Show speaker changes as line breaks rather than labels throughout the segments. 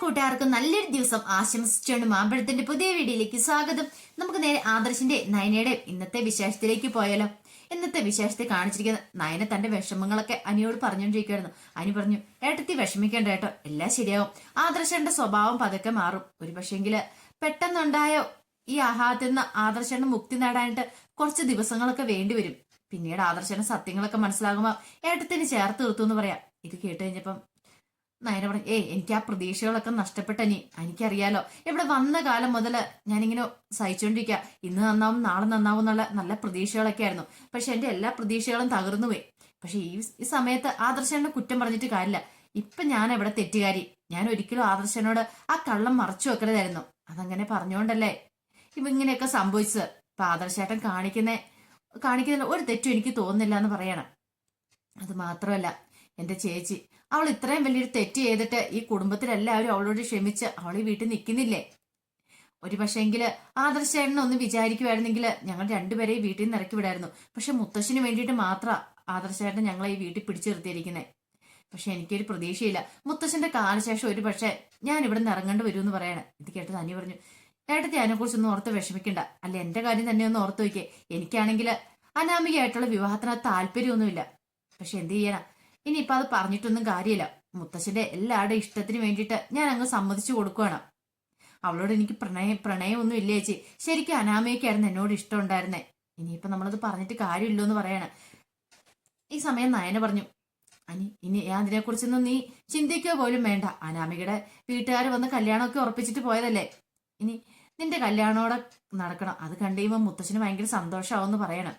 കൂട്ടുകാർക്കും നല്ലൊരു ദിവസം ആശംസിച്ചുകൊണ്ട് മാമ്പഴത്തിന്റെ പുതിയ വീഡിയോയിലേക്ക് സ്വാഗതം. നമുക്ക് നേരെ ആദർശിന്റെ നയനയുടെ ഇന്നത്തെ വിശേഷത്തിലേക്ക് പോയാലോ. ഇന്നത്തെ വിശേഷത്തെ കാണിച്ചിരിക്കുന്ന നയന തന്റെ വിഷമങ്ങളൊക്കെ അനിയോട് പറഞ്ഞുകൊണ്ടിരിക്കുകയായിരുന്നു. അനി പറഞ്ഞു ഏട്ടത്തി വിഷമിക്കേണ്ട കേട്ടോ എല്ലാം ശരിയാവും. ആദർശന്റെ സ്വഭാവം പതുക്കെ മാറും. ഒരു പക്ഷേങ്കിൽ പെട്ടെന്നുണ്ടായ ഈ ആഹാരത്തിൽ നിന്ന് ആദർശന് മുക്തി നേടാനായിട്ട് കുറച്ച് ദിവസങ്ങളൊക്കെ വേണ്ടിവരും പിന്നീട് ആദർശന്റെ സത്യങ്ങളൊക്കെ മനസ്സിലാകുമ്പോൾ ഏട്ടത്തിന് ചേർത്ത് നിർത്തുമെന്ന് പറയാം. ഇത് കേട്ട് കഴിഞ്ഞപ്പം നയന പറഞ്ഞു ഏയ് എനിക്ക് ആ പ്രതീക്ഷകളൊക്കെ നഷ്ടപ്പെട്ട നീ എനിക്കറിയാലോ. ഇവിടെ വന്ന കാലം മുതൽ ഞാനിങ്ങനെ സഹിച്ചുകൊണ്ടിരിക്കുക ഇന്ന് നന്നാവും നാളെ നന്നാവും എന്നുള്ള നല്ല പ്രതീക്ഷകളൊക്കെ ആയിരുന്നു. പക്ഷെ എന്റെ എല്ലാ പ്രതീക്ഷകളും തകർന്നു പോയി. പക്ഷെ ഈ ഈ സമയത്ത് ആദർശനോട് കുറ്റം പറഞ്ഞിട്ട് കാര്യമില്ല. ഇപ്പൊ ഞാൻ എവിടെ തെറ്റുകാരി? ഞാൻ ഒരിക്കലും ആദർശനോട് ആ കള്ളം മറച്ചു വെക്കരുതായിരുന്നു. അതങ്ങനെ പറഞ്ഞുകൊണ്ടല്ലേ ഇപ്പൊ ഇങ്ങനെയൊക്കെ സംഭവിച്ചത്. ഇപ്പൊ ആദർശേട്ടൻ കാണിക്കുന്ന കാണിക്കുന്നതിൽ ഒരു തെറ്റും എനിക്ക് തോന്നുന്നില്ല എന്ന് പറയണം. അത് മാത്രമല്ല എന്റെ ചേച്ചി അവൾ ഇത്രയും വലിയൊരു തെറ്റ് ചെയ്തിട്ട് ഈ കുടുംബത്തിലെല്ലാവരും അവളോട് ക്ഷമിച്ച് അവൾ ഈ വീട്ടിൽ നിൽക്കുന്നില്ലേ? ഒരു പക്ഷേങ്കിൽ ആദർശേട്ടനെ ഒന്ന് വിചാരിക്കുമായിരുന്നെങ്കിൽ ഞങ്ങൾ രണ്ടുപേരെയും വീട്ടിൽ നിന്ന് ഇറക്കി വിടായിരുന്നു. പക്ഷെ മുത്തശ്ശിന് വേണ്ടിയിട്ട് മാത്രം ആദർശേട്ടൻ ഞങ്ങളെ ഈ വീട്ടിൽ പിടിച്ചു നിർത്തിയിരിക്കുന്നത് പക്ഷെ എനിക്കൊരു പ്രതീക്ഷയില്ല. മുത്തശ്ശന്റെ കാലശേഷം ഒരു പക്ഷേ ഞാൻ ഇവിടെ നിന്ന് ഇറങ്ങേണ്ടി എന്ന് പറയണം. ഇത് കേട്ട് തന്നെ പറഞ്ഞു. ഏട്ടത്തി അതിനെക്കുറിച്ചൊന്നും ഓർത്ത് വിഷമിക്കണ്ട. അല്ല എന്റെ കാര്യം തന്നെ ഒന്ന് ഓർത്ത് വയ്ക്കേ എനിക്കാണെങ്കിൽ അനാമികയായിട്ടുള്ള വിവാഹത്തിന് താല്പര്യമൊന്നുമില്ല. പക്ഷെ എന്ത് ചെയ്യാനാ ഇനിയിപ്പൊ അത് പറഞ്ഞിട്ടൊന്നും കാര്യമില്ല. മുത്തശ്ശന്റെ എല്ലാവരുടെ ഇഷ്ടത്തിന് വേണ്ടിയിട്ട് ഞാൻ അങ്ങ് സമ്മതിച്ചു കൊടുക്കുകയാണ് അവളോട് എനിക്ക് പ്രണയം പ്രണയമൊന്നും ഇല്ല ചേച്ചി. ശരിക്കും അനാമയ്ക്കായിരുന്നു എന്നോട് ഇഷ്ടം ഉണ്ടായിരുന്നേ. ഇനിയിപ്പൊ നമ്മളത് പറഞ്ഞിട്ട് കാര്യമില്ലോ എന്ന് പറയാണ്. ഈ സമയം നയന പറഞ്ഞു അനി ഇനി അതിനെക്കുറിച്ചൊന്നും നീ ചിന്തിക്കുക പോലും വേണ്ട. അനാമികയുടെ വീട്ടുകാർ വന്ന് കല്യാണമൊക്കെ ഉറപ്പിച്ചിട്ട് പോയതല്ലേ? ഇനി നിന്റെ കല്യാണോടെ നടക്കണം. അത് കണ്ടു കഴിയുമ്പോൾ മുത്തശ്ശന് ഭയങ്കര സന്തോഷമാവെന്ന് പറയണം.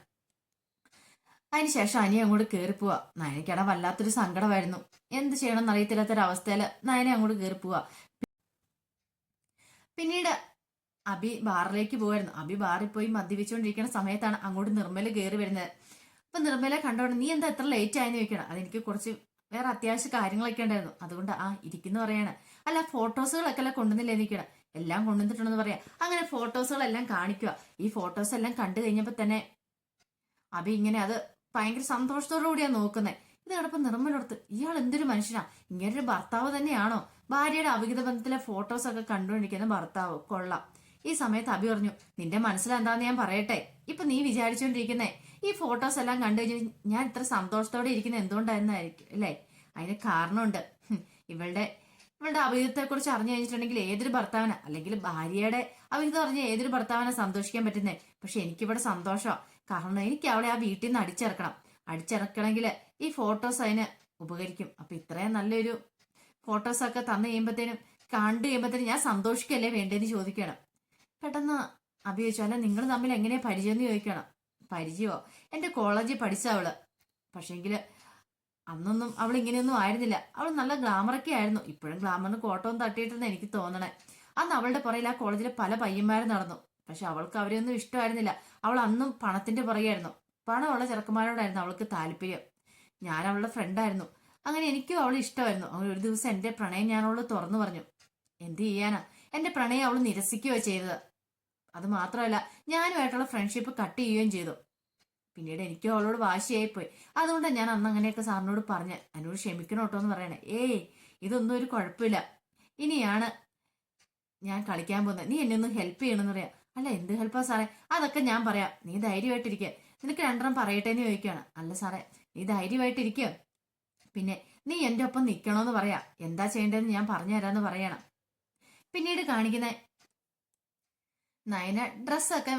അതിനുശേഷം അനിയ അങ്ങോട്ട് കയറി പോവാ നയനയ്ക്കട വല്ലാത്തൊരു സങ്കടമായിരുന്നു. എന്ത് ചെയ്യണം എന്നറിയത്തില്ലാത്തൊരവസ്ഥയിൽ നയനെ അങ്ങോട്ട് കയറി പോവാ പിന്നീട് അബി ബാറിലേക്ക് പോവായിരുന്നു. അബി ബാറിൽ പോയി മദ്യപിച്ചുകൊണ്ടിരിക്കുന്ന സമയത്താണ് അങ്ങോട്ട് നിർമ്മല കയറി വരുന്നത്. അപ്പൊ നിർമ്മല കണ്ടോണ്ട് നീ എന്താ എത്ര ലേറ്റ് ആയെന്ന് ചോദിക്കണം? അതെനിക്ക് കുറച്ച് വേറെ അത്യാവശ്യ കാര്യങ്ങളൊക്കെ ഉണ്ടായിരുന്നു. അതുകൊണ്ട് ആ ഇരിക്കുന്നു പറയാണ്. അല്ല ഫോട്ടോസുകളൊക്കെ അല്ല കൊണ്ടുവന്നില്ലേ നിൽക്കണം എല്ലാം കൊണ്ടുവന്നിട്ടുണ്ടെന്ന് പറയാം. അങ്ങനെ ഫോട്ടോസുകളെല്ലാം കാണിക്കുക ഈ ഫോട്ടോസ് എല്ലാം കണ്ടു കഴിഞ്ഞപ്പോൾ തന്നെ അബി ഇങ്ങനെ അത് ഭയങ്കര സന്തോഷത്തോടു കൂടിയാണ് നോക്കുന്നത് ഇത് കിടപ്പം ഇയാൾ എന്തൊരു മനുഷ്യനാ? ഇങ്ങനൊരു ഭർത്താവ് തന്നെയാണോ? ഭാര്യയുടെ അവിഹിത ബന്ധത്തിലെ ഫോട്ടോസ് ഒക്കെ കണ്ടുകൊണ്ടിരിക്കുന്ന ഭർത്താവ്. കൊള്ളാം. ഈ സമയത്ത് അഭി പറഞ്ഞു നിന്റെ മനസ്സിലെന്താന്ന് ഞാൻ പറയട്ടെ. ഇപ്പൊ നീ വിചാരിച്ചുകൊണ്ടിരിക്കുന്നേ ഈ ഫോട്ടോസ് എല്ലാം കണ്ടു കഴിഞ്ഞാൽ ഞാൻ ഇത്ര സന്തോഷത്തോടെ ഇരിക്കുന്ന എന്തുകൊണ്ടായിരുന്നായിരിക്കും അല്ലേ? അതിന് കാരണമുണ്ട്. ഇവളുടെ ഇവളുടെ അവിഹിതത്തെ കുറിച്ച് അറിഞ്ഞു കഴിഞ്ഞിട്ടുണ്ടെങ്കിൽ ഏതൊരു ഭർത്താവിന്? അല്ലെങ്കിൽ ഭാര്യയുടെ അവിഹിതം അറിഞ്ഞ ഏതൊരു ഭർത്താവിനെ സന്തോഷിക്കാൻ പറ്റുന്നേ? പക്ഷെ എനിക്കിവിടെ സന്തോഷം കാരണം എനിക്ക് അവളെ ആ വീട്ടിൽ നിന്ന് അടിച്ചിറക്കണം. അടിച്ചിറക്കണമെങ്കിൽ ഈ ഫോട്ടോസ് അതിന് ഉപകരിക്കും. അപ്പൊ ഇത്രയും നല്ലൊരു ഫോട്ടോസ് ഒക്കെ തന്നു കഴിയുമ്പത്തേനും കണ്ടു കഴിയുമ്പത്തേനും ഞാൻ സന്തോഷിക്കല്ലേ വേണ്ടതെന്ന് ചോദിക്കണം. പെട്ടെന്ന് അഭി ചോദിച്ചു അല്ല നിങ്ങൾ തമ്മിൽ എങ്ങനെയാ പരിചയം എന്ന് ചോദിക്കണം. പരിചയമോ? എന്റെ കോളേജിൽ പഠിച്ച അവൾ. പക്ഷേങ്കിൽ അന്നൊന്നും അവൾ ഇങ്ങനെയൊന്നും ആയിരുന്നില്ല. അവൾ നല്ല ഗ്ലാമറൊക്കെ ആയിരുന്നു. ഇപ്പോഴും ഗ്ലാമറിന് കോട്ടവും തട്ടിയിട്ടെന്ന് എനിക്ക് തോന്നണേ. അന്ന് അവളുടെ പുറയിൽ ആ കോളേജിലെ പല പയ്യന്മാരും നടന്നു. പക്ഷെ അവൾക്ക് അവരെയൊന്നും ഇഷ്ടമായിരുന്നില്ല. അവൾ അന്നും പണത്തിന്റെ പുറകെയായിരുന്നു. പണമുള്ള ചെറുക്കന്മാരോടായിരുന്നു അവൾക്ക് താല്പര്യം. ഞാൻ അവളുടെ ഫ്രണ്ടായിരുന്നു. അങ്ങനെ എനിക്കും അവൾ ഇഷ്ടമായിരുന്നു. അവൾ ഒരു ദിവസം എന്റെ പ്രണയം ഞാൻ അവൾ തുറന്നു പറഞ്ഞു. എന്ത് ചെയ്യാനാ? എന്റെ പ്രണയം അവൾ നിരസിക്കുകയോ ചെയ്തത്. അത് മാത്രമല്ല ഞാനുമായിട്ടുള്ള ഫ്രണ്ട്ഷിപ്പ് കട്ട് ചെയ്യുകയും ചെയ്തു. പിന്നീട് എനിക്കും അവളോട് വാശിയായിപ്പോയി. അതുകൊണ്ട് ഞാൻ അന്ന് അങ്ങനെയൊക്കെ സാറിനോട് പറഞ്ഞ് എന്നോട് ക്ഷമിക്കണം കേട്ടോ എന്ന് പറയണേ. ഏയ് ഇതൊന്നും ഒരു കുഴപ്പമില്ല. ഇനിയാണ് ഞാൻ കളിക്കാൻ പോകുന്നത്. നീ എന്നെ ഒന്ന് ഹെൽപ്പ് ചെയ്യണമെന്ന് പറയാം. അല്ല എന്ത് ഹെൽപ്പാ സാറേ? അതൊക്കെ ഞാൻ പറയാം. നീ ധൈര്യമായിട്ടിരിക്കുക നിനക്ക് രണ്ടെണ്ണം പറയട്ടെ എന്ന് ചോദിക്കുകയാണ് അല്ല സാറേ നീ ധൈര്യമായിട്ടിരിക്കുക പിന്നെ നീ എന്റെ ഒപ്പം നിൽക്കണമെന്ന് പറയാ. എന്താ ചെയ്യേണ്ടതെന്ന് ഞാൻ പറഞ്ഞു തരാന്ന് പറയണം. പിന്നീട് കാണിക്കുന്ന നയന ഡ്രസ്സൊക്കെ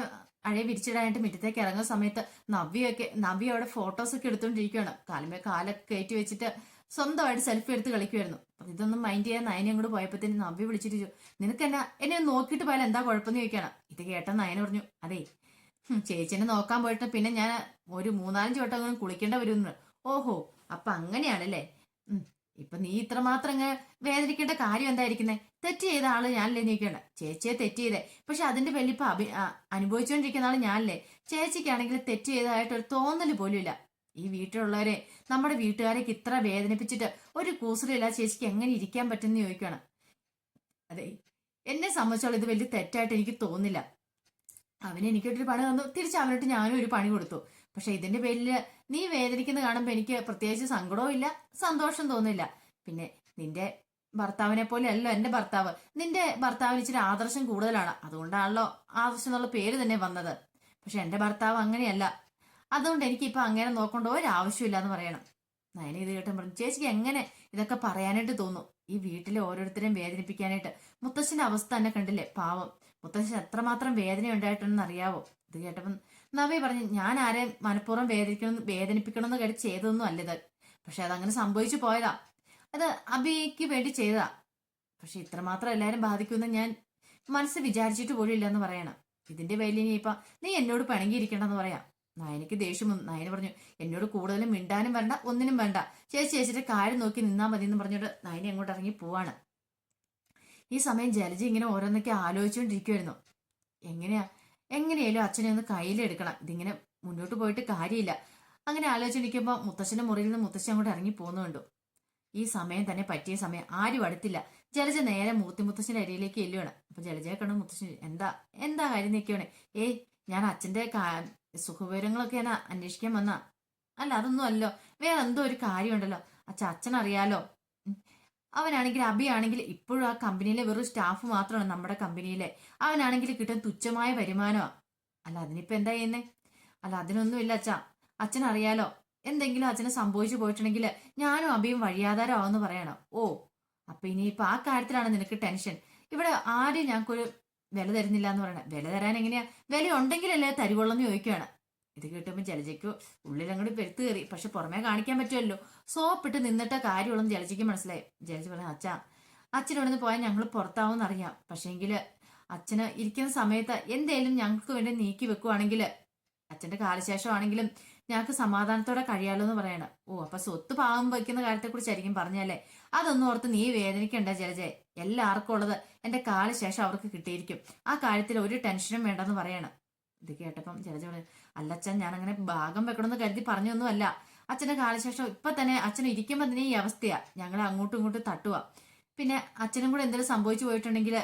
അഴയെ വിരിച്ചിടാനായിട്ട് മുറ്റത്തേക്ക് ഇറങ്ങുന്ന സമയത്ത് നവ്യൊക്കെ നവ്യ അവിടെ ഫോട്ടോസ് ഒക്കെ എടുത്തോണ്ടിരിക്കുകയാണ് കാലമേ കാലൊക്കെ കയറ്റി വെച്ചിട്ട് സ്വന്തമായിട്ട് സെൽഫി എടുത്ത് കളിക്കുമായിരുന്നു അപ്പൊ ഇതൊന്നും മൈൻഡ് ചെയ്യാൻ നയനെ അങ്ങോട്ട് പോയപ്പോഴത്തേന് നവ്യ വിളിച്ചിട്ട് ചോദിച്ചു നിനക്ക് എന്നാ എന്നെ നോക്കിയിട്ട് പോയാൽ എന്താ കുഴപ്പമെന്ന് ചോദിക്കണം ഇത് കേട്ട നയന പറഞ്ഞു അതെ ചേച്ചിനെ നോക്കാൻ പോയിട്ട് പിന്നെ ഞാൻ ഒരു മൂന്നാലഞ്ച് വട്ടം അങ്ങനെ കുളിക്കേണ്ട വരുമെന്ന്. ഓഹോ അപ്പൊ അങ്ങനെയാണല്ലേ? ഇപ്പൊ നീ ഇത്രമാത്രം അങ്ങ് വേദനിക്കേണ്ട കാര്യം എന്തായിരിക്കുന്നേ? തെറ്റ് ചെയ്ത ആൾ ഞാനല്ലേ നീക്കേണ്ട ചേച്ചിയെ തെറ്റ് ചെയ്തേ പക്ഷെ അതിന്റെ വലിപ്പം അഭി അനുഭവിച്ചുകൊണ്ടിരിക്കുന്ന ആൾ ഞാനല്ലേ? ചേച്ചിക്കാണെങ്കിൽ തെറ്റ് ചെയ്തതായിട്ട് ഒരു തോന്നൽ പോലും ഇല്ല ഈ വീട്ടിലുള്ളവരെ നമ്മുടെ വീട്ടുകാരേക്ക് ഇത്ര വേദനിപ്പിച്ചിട്ട് ഒരു കൂസറില്ല ചേച്ചിക്ക് എങ്ങനെ ഇരിക്കാൻ പറ്റുമെന്ന് ചോദിക്കണം അതെ എന്നെ സംബന്ധിച്ചോളം ഇത് വലിയ തെറ്റായിട്ട് എനിക്ക് തോന്നില്ല അവന് എനിക്കൊരു പണി തന്നു. തിരിച്ച് അവനോട്ട് ഞാനും ഒരു പണി കൊടുത്തു. പക്ഷെ ഇതിന്റെ പേരിൽ നീ വേദനിക്കുന്ന കാണുമ്പോൾ എനിക്ക് പ്രത്യേകിച്ച് സങ്കടവും ഇല്ല സന്തോഷം തോന്നില്ല പിന്നെ നിന്റെ ഭർത്താവിനെ പോലെ അല്ല എന്റെ ഭർത്താവ്. നിന്റെ ഭർത്താവിന് ഇച്ചിരി ആദർശം കൂടുതലാണ്. അതുകൊണ്ടാണല്ലോ ആദർശം എന്നുള്ള പേര് തന്നെ വന്നത്. പക്ഷെ എന്റെ ഭർത്താവ് അങ്ങനെയല്ല. അതുകൊണ്ട് എനിക്ക് ഇപ്പൊ അങ്ങനെ നോക്കേണ്ട ഒരാവശ്യമില്ല എന്ന് പറയണം. നയന ഇത് കേട്ടും പറഞ്ഞു ചേച്ചിക്ക് എങ്ങനെ ഇതൊക്കെ പറയാനായിട്ട് തോന്നും? ഈ വീട്ടിലെ ഓരോരുത്തരെയും വേദനിപ്പിക്കാനായിട്ട്. മുത്തശ്ശന്റെ അവസ്ഥ തന്നെ കണ്ടില്ലേ? പാവം. മുത്തശ്ശൻ എത്രമാത്രം വേദന ഉണ്ടായിട്ടുണ്ടെന്ന് അറിയാവോ? ഇത് കേട്ടപ്പം നവി പറഞ്ഞു ഞാൻ ആരെയും മനഃപൂർവം വേദനിക്കണം വേദനിപ്പിക്കണമെന്ന് കേട്ട് ചെയ്തതൊന്നും അല്ലത് പക്ഷെ അതങ്ങനെ സംഭവിച്ചു പോയതാ. അത് അബിക്ക് വേണ്ടി ചെയ്തതാ. പക്ഷെ ഇത്രമാത്രം എല്ലാരും ബാധിക്കുമെന്ന് ഞാൻ മനസ്സ് വിചാരിച്ചിട്ട് പോലും ഇല്ലെന്ന് പറയണം. ഇതിന്റെ പേരിൽ ഇനി ഇപ്പൊ നീ എന്നോട് പിണങ്ങിയിരിക്കണ്ടെന്ന് പറയാം. നയനക്ക് ദേഷ്യം വന്നു. നയന പറഞ്ഞു എന്നോട് കൂടുതലും മിണ്ടാനും വേണ്ട ഒന്നിനും വേണ്ട. ചേച്ചി ചേച്ചിയുടെ കാര്യം നോക്കി നിന്നാ മതി എന്ന് പറഞ്ഞിട്ട് നയന അങ്ങോട്ട് ഇറങ്ങി പോവാണ്. ഈ സമയം ജലജി ഇങ്ങനെ ഓരോന്നൊക്കെ ആലോചിച്ചുകൊണ്ടിരിക്കുമായിരുന്നു എങ്ങനെയാ എങ്ങനെയാലും അച്ഛനെ ഒന്ന് കയ്യിലെടുക്കണം ഇതിങ്ങനെ മുന്നോട്ട് പോയിട്ട് കാര്യമില്ല. അങ്ങനെ ആലോചിച്ചിരിക്കുമ്പോൾ മുത്തശ്ശന്റെ മുറിയിൽ നിന്ന് മുത്തശ്ശി അങ്ങോട്ട് ഇറങ്ങി പോകുന്നുണ്ടു ഈ സമയം തന്നെ പറ്റിയ സമയം. ആരും അടുത്തില്ല. ജലജ നേരെ മൂത്തി മുത്തശ്ശന്റെ അരിയിലേക്ക് എല്ലുവാണ് അപ്പൊ ജലജയെ കണ്ടു മുത്തശ്ശൻ എന്താ എന്താ കാര്യം? നിൽക്കുകയാണ് ഏയ് ഞാൻ അച്ഛന്റെ കാ- സുഖവിവരങ്ങളൊക്കെ ഞാൻ അന്വേഷിക്കാൻ വന്ന. അല്ല അതൊന്നും അല്ലോ വേറെ എന്തോ ഒരു കാര്യമുണ്ടല്ലോ. അച്ഛ അച്ഛൻ അറിയാലോ. അവനാണെങ്കിൽ അബിയാണെങ്കിൽ ഇപ്പോഴും ആ കമ്പനിയിലെ വെറും സ്റ്റാഫ് മാത്രമാണ് നമ്മുടെ കമ്പനിയിലെ. അവനാണെങ്കിൽ കിട്ടുന്ന തുച്ഛമായ വരുമാനമാ. അല്ല അതിനിപ്പോ എന്താ ചെയ്യുന്നേ? അല്ല അതിനൊന്നും ഇല്ല അച്ഛാ. അച്ഛൻ അറിയാലോ എന്തെങ്കിലും അച്ഛനെ സംഭവിച്ചു പോയിട്ടുണ്ടെങ്കിൽ ഞാനും അബിയും വഴിയാധാരമാവെന്ന് പറയണം. ഓ അപ്പൊ ഇനിയിപ്പൊ ആ കാര്യത്തിലാണ് നിനക്ക് ടെൻഷൻ. ഇവിടെ ആരും ഞങ്ങൾക്കൊരു വില തരുന്നില്ല എന്ന് പറയണേ. വില തരാൻ എങ്ങനെയാ? വില ഉണ്ടെങ്കിലല്ലേ തരുവുള്ളൂ ചോദിക്കുകയാണ് ഇത് കേട്ടപ്പോൾ ജലജയ്ക്ക് ഉള്ളിൽ അങ്ങോട്ട് പെരുത്ത് കയറി. പക്ഷെ പുറമേ കാണിക്കാൻ പറ്റുമല്ലോ. സോപ്പിട്ട് നിന്നിട്ട കാര്യമുള്ളെന്ന് ജലജയ്ക്ക് മനസ്സിലായി. ജലജ പറഞ്ഞു അച്ഛാ അച്ഛനോട് നിന്ന് പോയാൽ ഞങ്ങൾ പുറത്താവും അറിയാം പക്ഷേങ്കിൽ അച്ഛന് ഇരിക്കുന്ന സമയത്ത് എന്തേലും ഞങ്ങൾക്ക് വേണ്ടി നീക്കി വെക്കുവാണെങ്കിൽ അച്ഛന്റെ കാലശേഷമാണെങ്കിലും ഞങ്ങൾക്ക് സമാധാനത്തോടെ കഴിയാലോ എന്ന് പറയണം. ഓ അപ്പൊ സ്വത്ത് പാവം വയ്ക്കുന്ന കാര്യത്തെക്കുറിച്ചായിരിക്കും പറഞ്ഞല്ലേ അതൊന്നും ഓർത്ത് നീ വേദനിക്കണ്ട ജലജെ. എല്ലാവർക്കും ഉള്ളത് എന്റെ കാൽ ശേഷം അവർക്ക് കിട്ടിയിരിക്കും. ആ കാര്യത്തിൽ ഒരു ടെൻഷനും വേണ്ടെന്ന് പറയണം. ഇത് കേട്ടപ്പം ജലജ പറഞ്ഞു അല്ലച്ഛൻ ഞാൻ അങ്ങനെ ഭാഗം വെക്കണമെന്ന് കരുതി പറഞ്ഞൊന്നും അല്ല അച്ഛന്റെ കാലശേഷം ഇപ്പൊ തന്നെ അച്ഛൻ ഇരിക്കുമ്പോ തന്നെ ഈ അവസ്ഥയാ. ഞങ്ങളെ അങ്ങോട്ടും ഇങ്ങോട്ടും തട്ടുവാ. പിന്നെ അച്ഛനും കൂടെ എന്തെങ്കിലും സംഭവിച്ചു പോയിട്ടുണ്ടെങ്കിൽ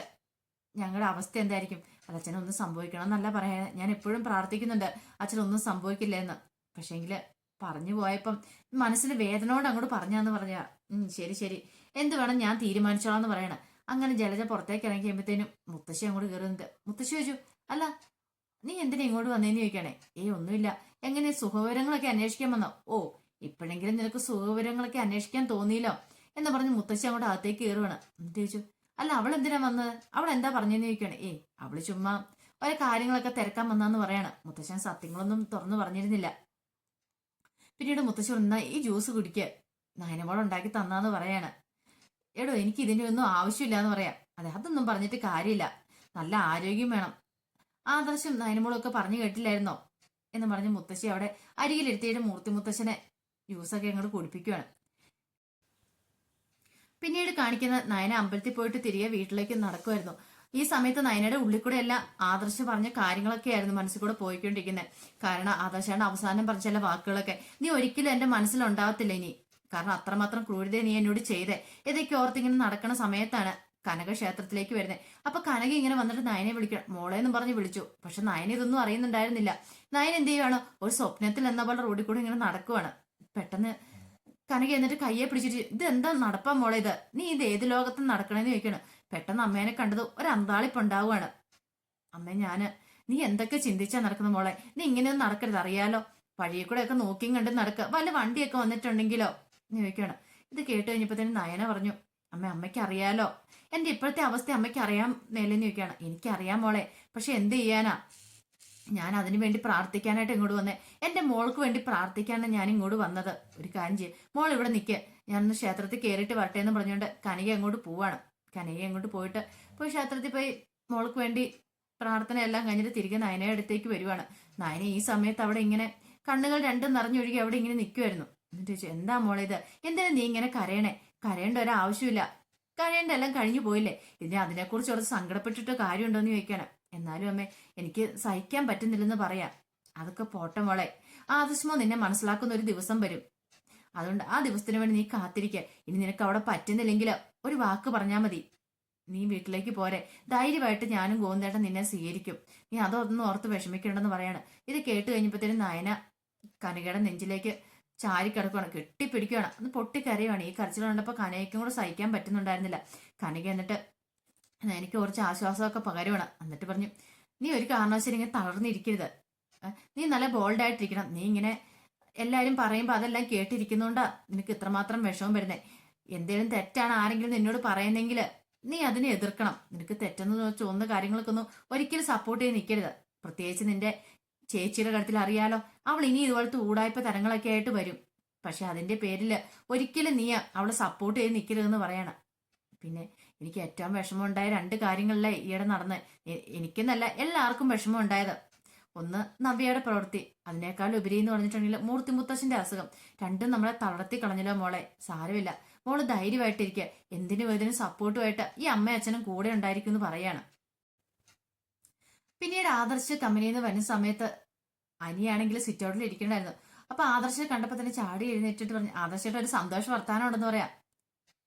ഞങ്ങളുടെ അവസ്ഥ എന്തായിരിക്കും? അത് അച്ഛനൊന്നും സംഭവിക്കണം എന്നല്ല പറയാൻ ഞാൻ എപ്പോഴും പ്രാർത്ഥിക്കുന്നുണ്ട്. അച്ഛനൊന്നും സംഭവിക്കില്ല എന്ന് പക്ഷേങ്കിൽ പറഞ്ഞു പോയപ്പം മനസ്സിൽ വേദനയോട് അങ്ങോട്ട് പറഞ്ഞാന്ന് പറഞ്ഞാ ശരി ശരി. എന്ത് വേണം ഞാൻ തീരുമാനിച്ചോളാം എന്ന് പറയണ. അങ്ങനെ ജലജ പുറത്തേക്ക് ഇറങ്ങി കഴിയുമ്പത്തേനും മുത്തശ്ശി അങ്ങോട്ട് കയറുന്നത് മുത്തശ്ശി ചോദിച്ചു അല്ല നീ എന്തിനാ ഇങ്ങോട്ട് വന്നേന്ന് ചോദിക്കണേ? ഏയ് ഒന്നുമില്ല. എങ്ങനെ സുഖവിവരങ്ങളൊക്കെ അന്വേഷിക്കാൻ വന്നോ? ഓ ഇപ്പോഴെങ്കിലും നിനക്ക് സുഖവിവരങ്ങളൊക്കെ അന്വേഷിക്കാൻ തോന്നിയില്ലോ? എന്ന് പറഞ്ഞ് മുത്തശ്ശി അങ്ങോട്ട് അകത്തേക്ക് കയറുവാണ്. എന്നിട്ട് ചോദിച്ചു അല്ല അവൾ എന്തിനാ വന്നത് അവൾ എന്താ പറഞ്ഞെന്ന് ചോദിക്കണേ? ഏയ് അവൾ ചുമ്മാ ഓരോ കാര്യങ്ങളൊക്കെ തിരക്കാൻ വന്നാന്ന് പറയാണ്. മുത്തശ്ശൻ സത്യങ്ങളൊന്നും തുറന്നു പറഞ്ഞിരുന്നില്ല. പിന്നീട് മുത്തശ്ശി എന്നാ ഈ ജ്യൂസ് കുടിക്കുക നയനമോൾ ഉണ്ടാക്കി തന്നാന്ന് പറയാണ്. എടോ എനിക്ക് ഇതിന്റെ ഒന്നും ആവശ്യമില്ല എന്ന് പറയാം. അതെ അതൊന്നും പറഞ്ഞിട്ട് കാര്യമില്ല. നല്ല ആരോഗ്യം വേണം. ആദർശം നയനമോളൊക്കെ പറഞ്ഞു കേട്ടില്ലായിരുന്നോ? എന്ന് പറഞ്ഞ് മുത്തശ്ശി അവിടെ അരികിലിരുത്തിയിട്ട് മൂർത്തി മുത്തശ്ശനെ ജ്യൂസൊക്കെ അങ്ങോട്ട് കുടിപ്പിക്കുകയാണ് പിന്നീട് കാണിക്കുന്ന നയന അമ്പലത്തിൽ പോയിട്ട് തിരികെ വീട്ടിലേക്ക് നടക്കുമായിരുന്നു ഈ സമയത്ത് നയനയുടെ ഉള്ളിൽ കൂടെ എല്ലാം ആദർശ് പറഞ്ഞ കാര്യങ്ങളൊക്കെ ആയിരുന്നു മനസ്സിൽ കൂടെ പോയിക്കൊണ്ടിരിക്കുന്നത് കാരണം ആദർശാണ് അവസാനം പറഞ്ഞ ചില വാക്കുകളൊക്കെ. നീ ഒരിക്കലും എന്റെ മനസ്സിലുണ്ടാവത്തില്ല ഇനി. കാരണം അത്രമാത്രം ക്രൂരത നീ എന്നോട് ചെയ്തേ. ഇതൊക്കെ ഓർത്തിങ്ങനെ നടക്കുന്ന സമയത്താണ് കനക ക്ഷേത്രത്തിലേക്ക് വരുന്നത് അപ്പൊ കനക ഇങ്ങനെ വന്നിട്ട് നയനെ വിളിക്കണം. മോളെ എന്നും പറഞ്ഞ് വിളിച്ചു. പക്ഷെ നയന ഇതൊന്നും അറിയുന്നുണ്ടായിരുന്നില്ല. നയൻ എന്ത് ചെയ്യുവാണ്? ഒരു സ്വപ്നത്തിൽ എന്ന പോലെ റോഡിൽ കൂടെ ഇങ്ങനെ നടക്കുവാണ്. പെട്ടെന്ന് കനക എന്നിട്ട് കയ്യെ പിടിച്ചിട്ട് ഇത് എന്താ നടപ്പാ മോളെ ഇത്? നീ ഇത് ഏത് ലോകത്തും നടക്കണേന്ന് ചോദിക്കണം പെട്ടെന്ന് അമ്മേനെ കണ്ടത് ഒരു അന്താളിപ്പുണ്ടാവുകയാണ് അമ്മ ഞാൻ നീ എന്തൊക്കെ ചിന്തിച്ചാ നടക്കുന്ന മോളെ? നീ ഇങ്ങനെയൊന്നും നടക്കരുത് അറിയാലോ? വഴിയെ കൂടെ ഒക്കെ നോക്കിയും കണ്ട് നടക്കുക വല്ല വണ്ടിയൊക്കെ വന്നിട്ടുണ്ടെങ്കിലോ? എന്ന് ചോദിക്കുകയാണ്. ഇത് കേട്ട് കഴിഞ്ഞപ്പോൾ നയന പറഞ്ഞു അമ്മ അമ്മയ്ക്ക് അറിയാലോ? എന്റെ ഇപ്പോഴത്തെ അവസ്ഥ അമ്മയ്ക്ക് അറിയാൻ മേലെന്ന് ചോദിക്കുകയാണ്. എനിക്കറിയാം മോളെ പക്ഷെ എന്ത് ചെയ്യാനാ? ഞാൻ അതിനു വേണ്ടി പ്രാർത്ഥിക്കാനായിട്ട് ഇങ്ങോട്ട് വന്നേ. എന്റെ മോൾക്ക് വേണ്ടി പ്രാർത്ഥിക്കാനാണ് ഞാൻ ഇങ്ങോട്ട് വന്നത്. ഒരു കാര്യം ചെയ്യും. മോൾ ഇവിടെ നിൽക്കുക ഞാനൊന്ന് ക്ഷേത്രത്തിൽ കയറിയിട്ട് വരട്ടെ എന്ന് പറഞ്ഞുകൊണ്ട് കനിക അങ്ങോട്ട് പോവാണ്. കനിക അങ്ങോട്ട് പോയിട്ട് പോയി ക്ഷേത്രത്തിൽ പോയി മോൾക്ക് വേണ്ടി പ്രാർത്ഥന എല്ലാം കഴിഞ്ഞിട്ട് തിരികെ നയനയുടെ അടുത്തേക്ക് വരുവാണ്. നയന ഈ സമയത്ത് അവിടെ ഇങ്ങനെ കണ്ണുകൾ രണ്ടും നിറഞ്ഞൊഴുകി അവിടെ ഇങ്ങനെ നിൽക്കുമായിരുന്നു എന്നിട്ട് ചോദിച്ചു എന്താ മോളെ ഇത്? എന്തിനാ നീ ഇങ്ങനെ കരയണേ? കരയേണ്ട ഒരാവശ്യമില്ല കരയേണ്ട എല്ലാം കഴിഞ്ഞു പോയില്ലേ? ഇതിനെ അതിനെക്കുറിച്ച് കുറച്ച് സങ്കടപ്പെട്ടിട്ട് കാര്യമുണ്ടോ എന്ന് ചോദിക്കാണ് എന്നാലും അമ്മേ എനിക്ക് സഹിക്കാൻ പറ്റുന്നില്ലെന്ന് പറയാം. അതൊക്കെ പോട്ടെ മോളെ. ആദർശമോ നിന്നെ മനസ്സിലാക്കുന്ന ഒരു ദിവസം വരും. അതുകൊണ്ട് ആ ദിവസത്തിന് വേണ്ടി നീ കാത്തിരിക്കുക ഇനി നിനക്ക് അവിടെ പറ്റുന്നില്ലെങ്കിൽ ഒരു വാക്ക് പറഞ്ഞാൽ മതി. നീ വീട്ടിലേക്ക് പോരെ. ധൈര്യമായിട്ട് ഞാനും ഗോന്തേട്ടൻ നിന്നെ സ്വീകരിക്കും. നീ അതൊന്നും ഓർത്ത് വിഷമിക്കണ്ടെന്ന് പറയാണ്. ഇത് കേട്ട് കഴിഞ്ഞപ്പോഴത്തേനും നയന കനികയുടെ നെഞ്ചിലേക്ക് ചാരി കിടക്കുകയാണ് കെട്ടിപ്പിടിക്കുകയാണ് അത് പൊട്ടിക്കരയുവാണ്. ഈ കരച്ചിൽ കണ്ടപ്പോൾ കനകയ്ക്കും കൂടെ സഹിക്കാൻ പറ്റുന്നുണ്ടായിരുന്നില്ല. കനക എന്നിട്ട് എനിക്ക് കുറച്ച് ആശ്വാസമൊക്കെ പകരുവാണ്. എന്നിട്ട് പറഞ്ഞു നീ ഒരു കാരണവശാലും ഇങ്ങനെ തളർന്നിരിക്കരുത്. നീ നല്ല ബോൾഡായിട്ടിരിക്കണം നീ ഇങ്ങനെ എല്ലാവരും പറയുമ്പോൾ അതെല്ലാം കേട്ടിരിക്കുന്നോണ്ടാ നിനക്ക് ഇത്രമാത്രം വിഷമം വരുന്നത് എന്തേലും തെറ്റാണ് ആരെങ്കിലും നിന്നോട് പറയുന്നെങ്കിൽ നീ അതിനെ എതിർക്കണം. നിനക്ക് തെറ്റെന്ന് തോന്നുന്ന കാര്യങ്ങൾക്കൊന്നും ഒരിക്കലും സപ്പോർട്ട് ചെയ്ത് നിൽക്കരുത് പ്രത്യേകിച്ച് നിന്റെ ചേച്ചിയുടെ കാര്യത്തിൽ അറിയാലോ. അവൾ ഇനി ഇതുപോലത്തെ ഊടായ്പ തരങ്ങളൊക്കെ ആയിട്ട് വരും. പക്ഷെ അതിന്റെ പേരിൽ ഒരിക്കലും നീ അവളെ സപ്പോർട്ട് ചെയ്ത് നിൽക്കരുതെന്ന് പറയണം. പിന്നെ എനിക്ക് ഏറ്റവും വിഷമം ഉണ്ടായ രണ്ട് കാര്യങ്ങളിലെ ഈയിടെ നടന്ന്. എനിക്കെന്നല്ല എല്ലാവർക്കും വിഷമം ഉണ്ടായത്. ഒന്ന് നവ്യയുടെ പ്രവൃത്തി. അതിനേക്കാൾ ഉപരി എന്ന് പറഞ്ഞിട്ടുണ്ടെങ്കിൽ മൂർത്തി മുത്തശ്ശന്റെ അസുഖം. രണ്ടും നമ്മളെ തളർത്തി കളഞ്ഞല്ലോ മോളെ. സാരമില്ല. മോൾ ധൈര്യമായിട്ടിരിക്കുക എന്തിനും ഏതിനും സപ്പോർട്ടുമായിട്ട് ഈ അമ്മയും അച്ഛനും കൂടെ ഉണ്ടായിരിക്കും എന്ന് പറയാണ്. പിന്നീട് ആദർശ് കമ്പനിയിൽ നിന്ന് വരുന്ന സമയത്ത് അനിയാണെങ്കിൽ സിറ്റ് ഔട്ടിൽ ഇരിക്കണ്ടായിരുന്നു. അപ്പൊ ആദർശ് കണ്ടപ്പോ തന്നെ ചാടി എഴുന്നേറ്റിട്ട് പറഞ്ഞു ആദർശയുടെ ഒരു സന്തോഷ വർത്താനം ഉണ്ടെന്ന് പറയാം.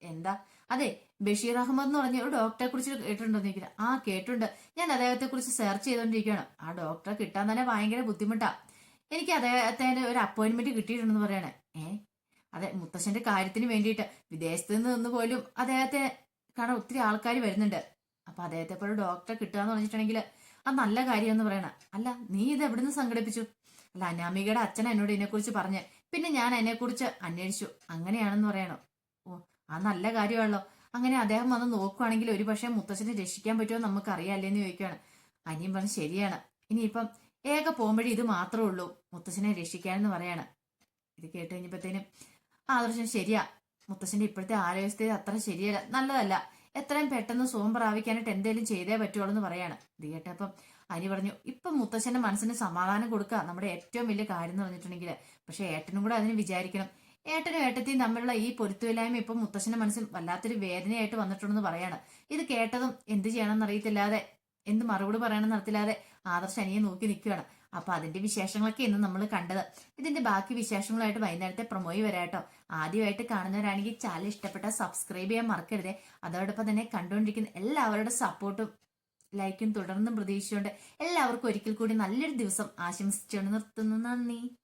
എന്താ? അതെ ബഷീർ അഹമ്മദ് എന്ന് പറഞ്ഞ ഒരു ഡോക്ടറെ കുറിച്ച് കേട്ടിട്ടുണ്ടോ എന്ന് ആ കേട്ടിട്ടുണ്ട്. ഞാൻ അദ്ദേഹത്തെ കുറിച്ച് സെർച്ച് ചെയ്തോണ്ടിരിക്കുകയാണ്. ആ ഡോക്ടറെ കിട്ടാൻ തന്നെ ഭയങ്കര ബുദ്ധിമുട്ടാ. എനിക്ക് അദ്ദേഹത്തിന്റെ ഒരു അപ്പോയിന്റ്മെന്റ് കിട്ടിയിട്ടുണ്ടെന്ന് പറയണേ. ഏ? അതെ മുത്തശ്ശന്റെ കാര്യത്തിന് വേണ്ടിയിട്ട് വിദേശത്ത് നിന്ന് പോലും അദ്ദേഹത്തെ കാണാൻ ഒത്തിരി ആൾക്കാർ വരുന്നുണ്ട്. അപ്പൊ അദ്ദേഹത്തെ പോലെ ഡോക്ടറെ കിട്ടുക എന്ന് പറഞ്ഞിട്ടുണ്ടെങ്കിൽ അത് നല്ല കാര്യം എന്ന് പറയണ. അല്ല നീ ഇത് എവിടുന്ന് സംഘടിപ്പിച്ചു? അല്ല അനാമികയുടെ അച്ഛൻ എന്നോട് ഇതിനെക്കുറിച്ച് പറഞ്ഞ്. പിന്നെ ഞാൻ അതിനെക്കുറിച്ച് അന്വേഷിച്ചു. അങ്ങനെയാണെന്ന് പറയണോ. ആ നല്ല കാര്യമാണല്ലോ. അങ്ങനെ അദ്ദേഹം വന്ന് നോക്കുവാണെങ്കിൽ ഒരു പക്ഷേ മുത്തച്ഛനെ രക്ഷിക്കാൻ പറ്റുമോ നമുക്ക് അറിയാല്ലേന്ന് ചോദിക്കുകയാണ് അനിയൻ പറഞ്ഞു ശരിയാണ്. ഇനിയിപ്പം ഏക പോകുമ്പോഴേ ഇത് മാത്രമേ ഉള്ളൂ മുത്തച്ഛനെ രക്ഷിക്കാനെന്ന് പറയാണ്. ഇത് കേട്ട് കഴിഞ്ഞപ്പോഴത്തേനും ആദർശം ശരിയാ. മുത്തച്ഛന്റെ ഇപ്പോഴത്തെ ആരോഗ്യസ്ഥിതി അത്ര ശരിയല്ല നല്ലതല്ല. എത്രയും പെട്ടെന്ന് സുഖം പ്രാപിക്കാനായിട്ട് എന്തെങ്കിലും ചെയ്തേ പറ്റുള്ളൂ എന്ന് പറയാണ്. ഇത് കേട്ടപ്പം അനി പറഞ്ഞു ഇപ്പം മുത്തച്ഛന്റെ മനസ്സിന് സമാധാനം കൊടുക്കുക നമ്മുടെ ഏറ്റവും വലിയ കാര്യം എന്ന് പറഞ്ഞിട്ടുണ്ടെങ്കിൽ പക്ഷെ ഏട്ടനും കൂടെ അതിന് വിചാരിക്കണം. ഏട്ടനും ഏട്ടത്തിയും തമ്മിലുള്ള ഈ പൊരുത്തമില്ലായ്മ ഇപ്പം മുത്തശ്ശന്റെ മനസ്സിൽ വല്ലാത്തൊരു വേദനയായിട്ട് വന്നിട്ടുണ്ടെന്ന് പറയാണ്. ഇത് കേട്ടതും എന്ത് ചെയ്യണമെന്ന് അറിയത്തില്ലാതെ എന്ത് മറുപടി പറയണമെന്ന് അറിയത്തില്ലാതെ ആദർശ് അനിയെ നോക്കി നിൽക്കുകയാണ്. അപ്പൊ അതിന്റെ വിശേഷങ്ങളൊക്കെ ഇന്ന് നമ്മൾ കണ്ടത്. ഇതിന്റെ ബാക്കി വിശേഷങ്ങളായിട്ട് വൈകുന്നേരത്തെ പ്രൊമോയി വരാട്ടോ ആദ്യമായിട്ട് കാണുന്നവരാണെങ്കിൽ ചാനൽ ഇഷ്ടപ്പെട്ട സബ്സ്ക്രൈബ് ചെയ്യാൻ മറക്കരുതേ. അതോടൊപ്പം തന്നെ കണ്ടുകൊണ്ടിരിക്കുന്ന എല്ലാവരുടെ സപ്പോർട്ടും ലൈക്കും തുടർന്നും പ്രതീക്ഷിച്ചുകൊണ്ട് എല്ലാവർക്കും ഒരിക്കൽ കൂടി നല്ലൊരു ദിവസം ആശംസിച്ചുകൊണ്ട് നിർത്തുന്നു. നന്ദി.